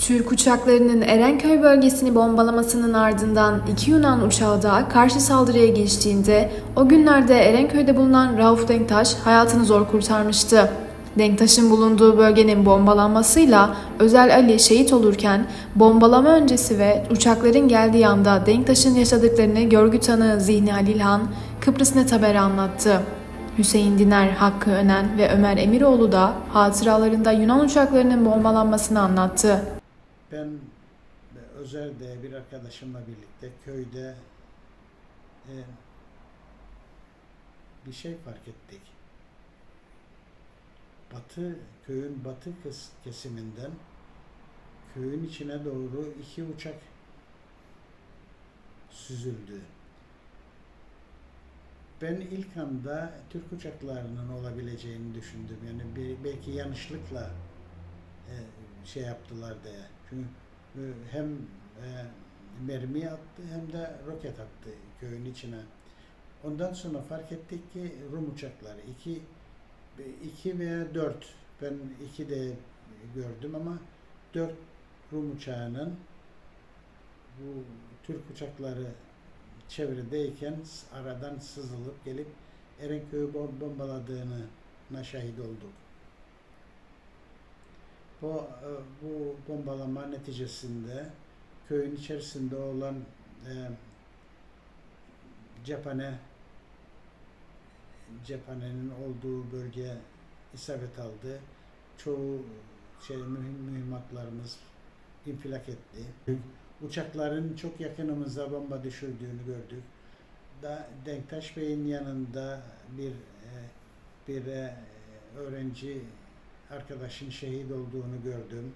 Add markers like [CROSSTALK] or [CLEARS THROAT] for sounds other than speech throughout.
Türk uçaklarının Erenköy bölgesini bombalamasının ardından iki Yunan uçağı da karşı saldırıya geçtiğinde o günlerde Erenköy'de bulunan Rauf Denktaş hayatını zor kurtarmıştı. Denktaş'ın bulunduğu bölgenin bombalanmasıyla Özel Ali şehit olurken bombalama öncesi ve uçakların geldiği anda Denktaş'ın yaşadıklarını görgü tanığı Zihni Halilhan Kıbrıs Net anlattı. Hüseyin Diner, Hakkı Önen ve Ömer Emiroğlu da hatıralarında Yunan uçaklarının bombalanmasını anlattı. Ben Özer diye bir arkadaşımla birlikte köyde e, bir şey fark ettik. Batı, köyün batı kesiminden köyün içine doğru iki uçak süzüldü. Ben ilk anda Türk uçaklarının olabileceğini düşündüm. Yani bir, belki yanlışlıkla e, şey yaptılar diye. E, hem e, mermi attı hem de roket attı köyün içine. Ondan sonra fark ettik ki Rum uçakları iki iki veya dört ben iki de gördüm ama dört Rum uçağının bu Türk uçakları çevredeyken aradan sızılıp gelip Erenköy'ü bom- bombaladığına şahit olduk. Bu, e, bu bombalama neticesinde köyün içerisinde olan e, cephane cephanenin olduğu bölge isabet aldı. Çoğu şey mühim mühimmatlarımız infilak etti. Uçakların çok yakınımıza bomba düşürdüğünü gördük. Da Denktaş Bey'in yanında bir e, bir e, öğrenci arkadaşın şehit olduğunu gördüm.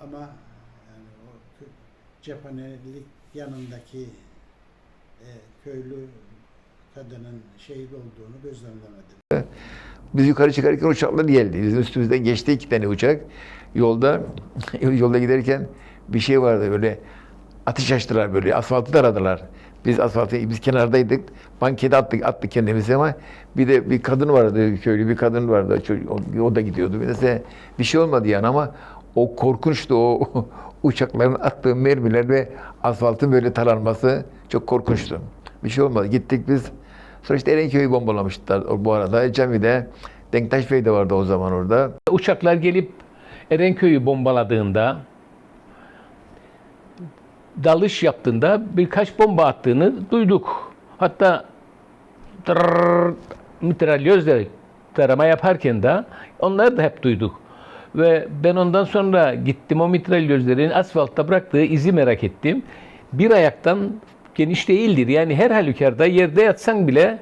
Ama yani o cephanelik yanındaki e, köylü kadının şehit olduğunu gözlemlemedim. Biz yukarı çıkarken uçaklar geldi. Bizim üstümüzden geçti iki tane uçak. Yolda [LAUGHS] yolda giderken bir şey vardı böyle ateş açtılar böyle asfaltı taradılar. Biz asfaltı biz kenardaydık. Bankete attık attık kendimizi ama bir de bir kadın vardı köylü bir kadın vardı çocuk, o, o da gidiyordu. Neyse bir şey olmadı yani ama o korkunçtu o [LAUGHS] uçakların attığı mermiler ve asfaltın böyle taranması çok korkunçtu. Bir şey olmadı. Gittik biz. Sonra işte Erenköy'ü bombalamışlar bu arada. Cami'de Denktaş Bey de vardı o zaman orada. Uçaklar gelip Erenköy'ü bombaladığında dalış yaptığında birkaç bomba attığını duyduk. Hatta mitralyözle tarama yaparken de onları da hep duyduk. Ve ben ondan sonra gittim o mitralyözlerin asfaltta bıraktığı izi merak ettim. Bir ayaktan geniş değildir. Yani her halükarda yerde yatsan bile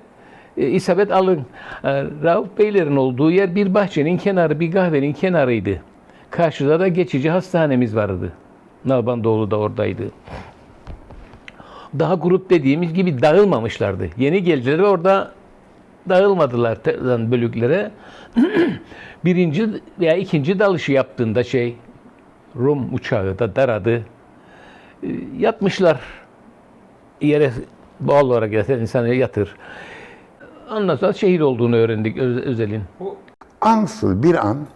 e, isabet alın. E, Rauf Beylerin olduğu yer bir bahçenin kenarı, bir kahvenin kenarıydı. Karşıda da geçici hastanemiz vardı. Nalbandoğlu da oradaydı. Daha grup dediğimiz gibi dağılmamışlardı. Yeni geldiler ve orada dağılmadılar bölüklere. [CLEARS THROAT] Birinci veya ikinci dalışı yaptığında şey Rum uçağı da daradı. E, Yatmışlar yere doğal olarak yatan insanı yatır. Ondan sonra şehit olduğunu öğrendik Öz- Özel'in. ansız bir an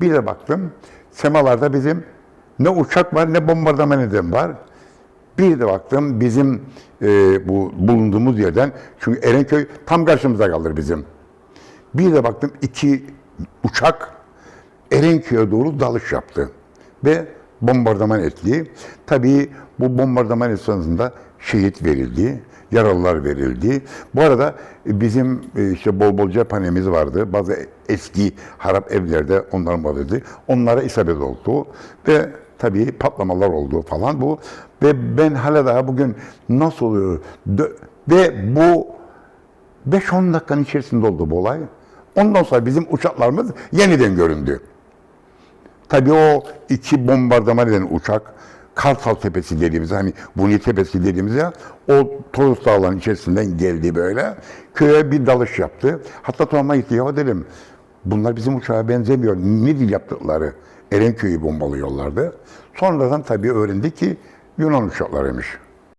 bir de baktım semalarda bizim ne uçak var ne bombardıman eden var. Bir de baktım bizim e, bu bulunduğumuz yerden çünkü Erenköy tam karşımıza kalır bizim. Bir de baktım iki uçak Erenköy'e doğru dalış yaptı ve bombardıman etti. Tabii bu bombardıman esnasında şehit verildi, yaralılar verildi. Bu arada bizim e, işte bol bol cephanemiz vardı. Bazı eski harap evlerde onların vardı. Onlara isabet oldu ve tabii patlamalar oldu falan bu. Ve ben hala daha bugün nasıl oluyor? Ve bu 5-10 dakikanın içerisinde oldu bu olay. Ondan sonra bizim uçaklarımız yeniden göründü. Tabii o iki bombardıman eden uçak, Kartal Tepesi dediğimiz, hani Buni Tepesi dediğimiz ya, o Toros Dağları'nın içerisinden geldi böyle. Köye bir dalış yaptı. Hatta Tom'a gitti, ya dedim, bunlar bizim uçağa benzemiyor. Ne dil yaptıkları? Erenköy'ü bombalıyorlardı. Sonradan tabii öğrendik ki Yunan uçaklarıymış.